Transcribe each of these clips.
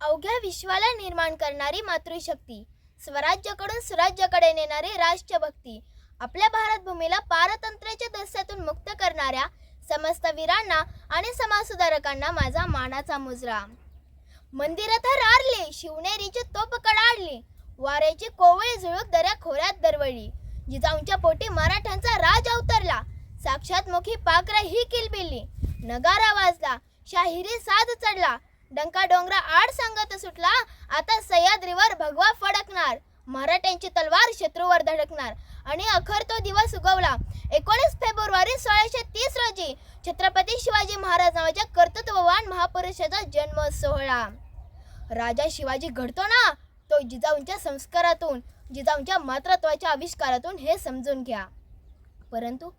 अवघ्या विश्वाला निर्माण करणारी मातृशक्ती स्वराज्याकडून सुराज्याकडे नेणारी राष्ट्रभक्ती आपल्या भारतभूमीला पारतंत्र्याच्या दस्यातून मुक्त करणाऱ्या समस्त वीरांना आणि समाजसुधारकांना माझा मानाचा मुजरा. मंदिरात तर शिवनेरीचे शिवनेरीची तोप कडाडली वाऱ्याची कोवळी झुळूक दऱ्या खोऱ्यात दरवळली. जिजाऊंच्या पोटी मराठ्यांचा राज अवतरला साक्षात मुखी पाकरा ही किलबिल्ली नगारा वाजला शाहिरी साध चढला. डंका डोंगरा आड सांगत सुटला आता सह्याद्रीवर भगवा फडकणार. मराठ्यांची तलवार शत्रूवर धडकणार. आणि अखर तो दिवस उगवला. एकोणीस फेब्रुवारी सोळाशे तीस रोजी छत्रपती शिवाजी महाराज नावाच्या कर्तृत्ववान महापुरुषाचा जन्म सोहळा. राजा शिवाजी घडतो ना तो जिजाऊंच्या संस्कारातून जिजाऊंच्या मातृत्वाच्या आविष्कारातून हे समजून घ्या. परंतु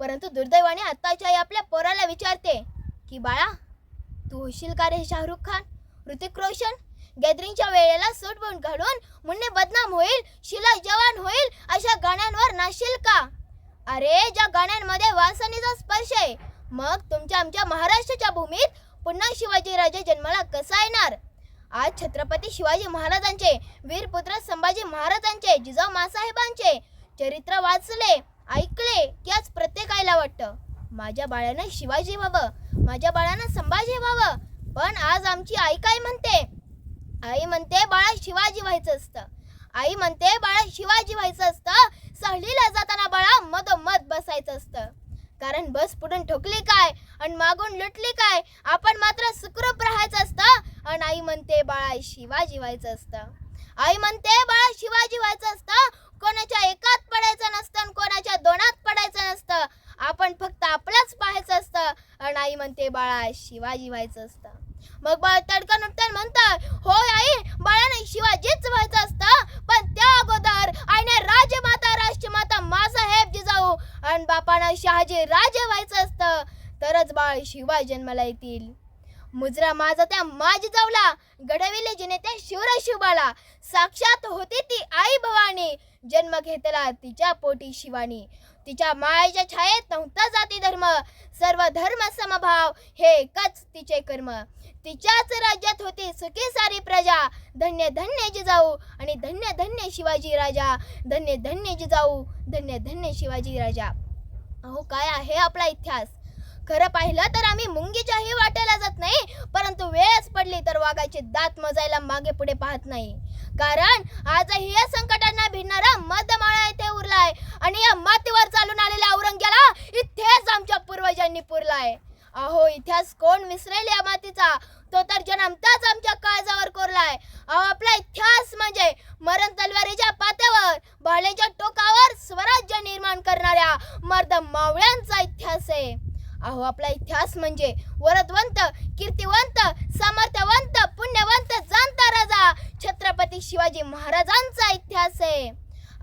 परंतु दुर्दैवाने आत्ताच्या आपल्या पोराला विचारते की बाळा तू होशील का रे शाहरुख खान? ऋतिक रोशन गॅदरिंगच्या वेळेला सूट काढून घालून मुन्ने बदनाम होईल शिला जवान होईल अशा गाण्यांवर नाशील का? अरे ज्या गाण्यांमध्ये वासनीचा स्पर्श आहे मग तुमच्या आमच्या महाराष्ट्राच्या भूमीत पुन्हा शिवाजीराजे जन्माला कसा येणार? आज छत्रपती शिवाजी महाराजांचे वीरपुत्र संभाजी महाराजांचे जिजाऊ मासाहेबांचे चरित्र वाचले ऐकले की आज प्रत्येक आईला वाटतं. माझ्या बाळानं शिवाजी व्हावं माझ्या बाळानं संभाजी व्हावं. पण आज आमची आई काय म्हणते? आई म्हणते बाळा शिवाजी व्हायचं असतं. आई म्हणते बाळा शिवाजी व्हायचं असतं. सहलीला जाताना बाळा मधोमध बसायचं असतं. कारण बस पुढून ठोकली काय? आणि मागून लुटली काय? आपण मात्र सुखरूप राहायचं असतं. आणि आई म्हणते बाळा शिवाजी व्हायचं असतं. आई म्हणते बाळा शिवाजी व्हायचं असतं. कोणाच्या एकात पडायचं नसतं आणि कोणाच्या दोनात पडायचं नसतं. आपण फक्त आपलंच पाहायचं असतं. आणि आई म्हणते बाळा शिवाजी व्हायचं असतं. मग बाळ तडकन उठताना म्हणतात होय आई बाळाने शिवाजीच व्हायचं असतं. पण त्या अगोदर आईने राजमाता राष्ट्रमाता मासाहेब जिजाऊ आणि बापानं शहाजी राजे व्हायचं असतं. तरच बाळ शिवा जन्माला येतील. मुजरा माझा त्या माझी जाऊला गडविले जिने त्या शिवरा शिवबाला साक्षात होती ती आई भवानी. जन्म घेतला तिच्या पोटी शिवानी. तिच्या मायेच्या छायेत नव्हता जाती धर्म. सर्व धर्म समभाव हे एकच तिचे कर्म. तिच्याच राज्यात होती सुखी सारी प्रजा. धन्य धन्य जिजाऊ आणि धन्य धन्य शिवाजी राजा. धन्य धन्य जिजाऊ धन्य धन्य शिवाजी राजा. अहो काय आहे आपला इतिहास? खरं पाहिलं तर आम्ही मुंगीच्याही वाट्याला जात नाही परंतु वेळच पडली तर वाघाचे दात मजायला मागे पुढे पाहत नाही. कारण आजही या संकटांना भिडणारा मधमाळा इथे उरलाय आणि या मातीवर चालून आलेल्या औरंग्याला इथेच आमच्या पूर्वजांनी पुरलाय. अहो इतिहास कोण विसरेल या मातीचा? तो तर जन्मताच आमच्या काळजावर कोरलाय. अहो आपला इतिहास म्हणजे मरण तलवारीच्या पात्यावर भाल्याच्या टोकावर स्वराज्य निर्माण करणाऱ्या मर्द मावळ्यांचा इतिहास आहे अहो आपला इतिहास म्हणजे वरदवंत कीर्तिवंत सामर्थ्यवंत पुण्यवंत जाणता राजा छत्रपती शिवाजी महाराजांचा इतिहास आहे.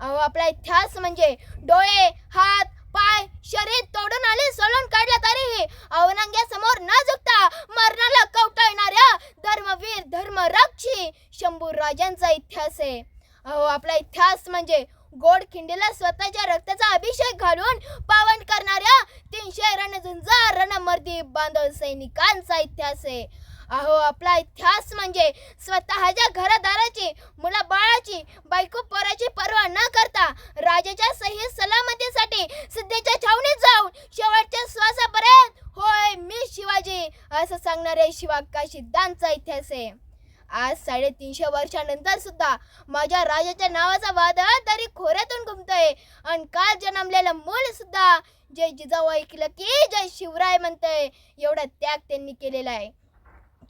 अहो आपला इतिहास म्हणजे डोळे हात पाय शरीर तोडून आले सोलून काढला तरीही अवनंग्या समोर न झुकता मरणाला कवटाळणाऱ्या धर्मवीर धर्मरक्षी शंभू राजांचा इतिहास आहे. अहो आपला इतिहास म्हणजे गोड खिंडीला स्वतःच्या रक्ताचा अभिषेक घालून पावन करणाऱ्या तीनशे रणझुंजार रणमर्दी बांधव सैनिकांचा इतिहास आहे. अहो आपला इतिहास म्हणजे स्वतःच्या घरादाराची मुला बाळाची बायको पोराची पर्वा न करता राजाच्या सही सलामतीसाठी सिद्धेच्या छावणीत जाऊन शेवटच्या श्वासापर्यंत होय मी शिवाजी असं सांगणारे शिवाकाशी सिद्धांचा इतिहास आहे. आज साडेतीनशे वर्षानंतर सुद्धा माझ्या राजाच्या नावाचा वादळ तरी खोऱ्यातून घुमतोय. आणि काल जन्मलेलं मूल सुद्धा जय जिजाऊ ऐकलं की जय शिवराय म्हणतंय एवढा त्याग त्यांनी केलेला आहे.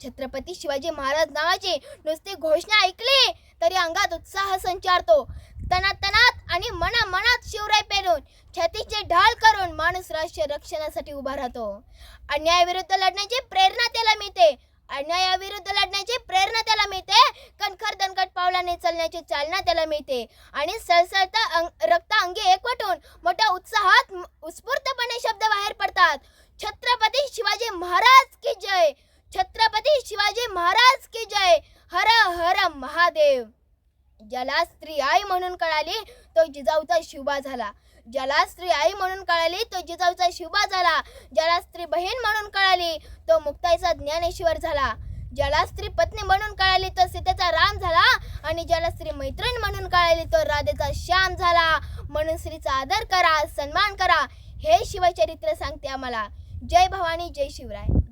छत्रपती शिवाजी महाराज नावाची नुसती घोषणा ऐकली तरी अंगात उत्साह संचारतो. तनात तनात आणि मना मनात शिवराय पेरून छातीचे ढाल करून माणूस राष्ट्रीय रक्षणासाठी उभा राहतो. अन्यायाविरुद्ध लढण्याची प्रेरणा त्याला मिळते. अन्यायाविरुद्ध लढण्याची प्रेरणा त्याला मिळते. कणखर दणकट पावलाने चालण्याची चालना त्याला मिळते. आणि सळसळता अंग रक्त अंगी एकवटून मोठ्या उत्साहात उत्स्फूर्तपणे शब्द बाहेर पडतात. छत्रपती शिवाजी महाराज की जय! छत्रपती शिवाजी महाराज की जय! हर हर महादेव! ज्याला स्त्री आई म्हणून कळाली तो जिजाऊचा शिवबा झाला. ज्याला स्त्री आई म्हणून कळाली तो जिजाऊचा शिवबा झाला. ज्याला स्त्री बहीण म्हणून कळाली तो मुक्ताईचा ज्ञानेश्वर झाला. ज्याला स्त्री पत्नी म्हणून कळाली तो सीतेचा राम झाला. आणि ज्याला स्त्री मैत्रीण म्हणून कळाली तो राधेचा श्याम झाला. म्हणून स्त्रीचा आदर करा सन्मान करा. हे शिवचरित्र सांगते आम्हाला. जय भवानी जय शिवराय.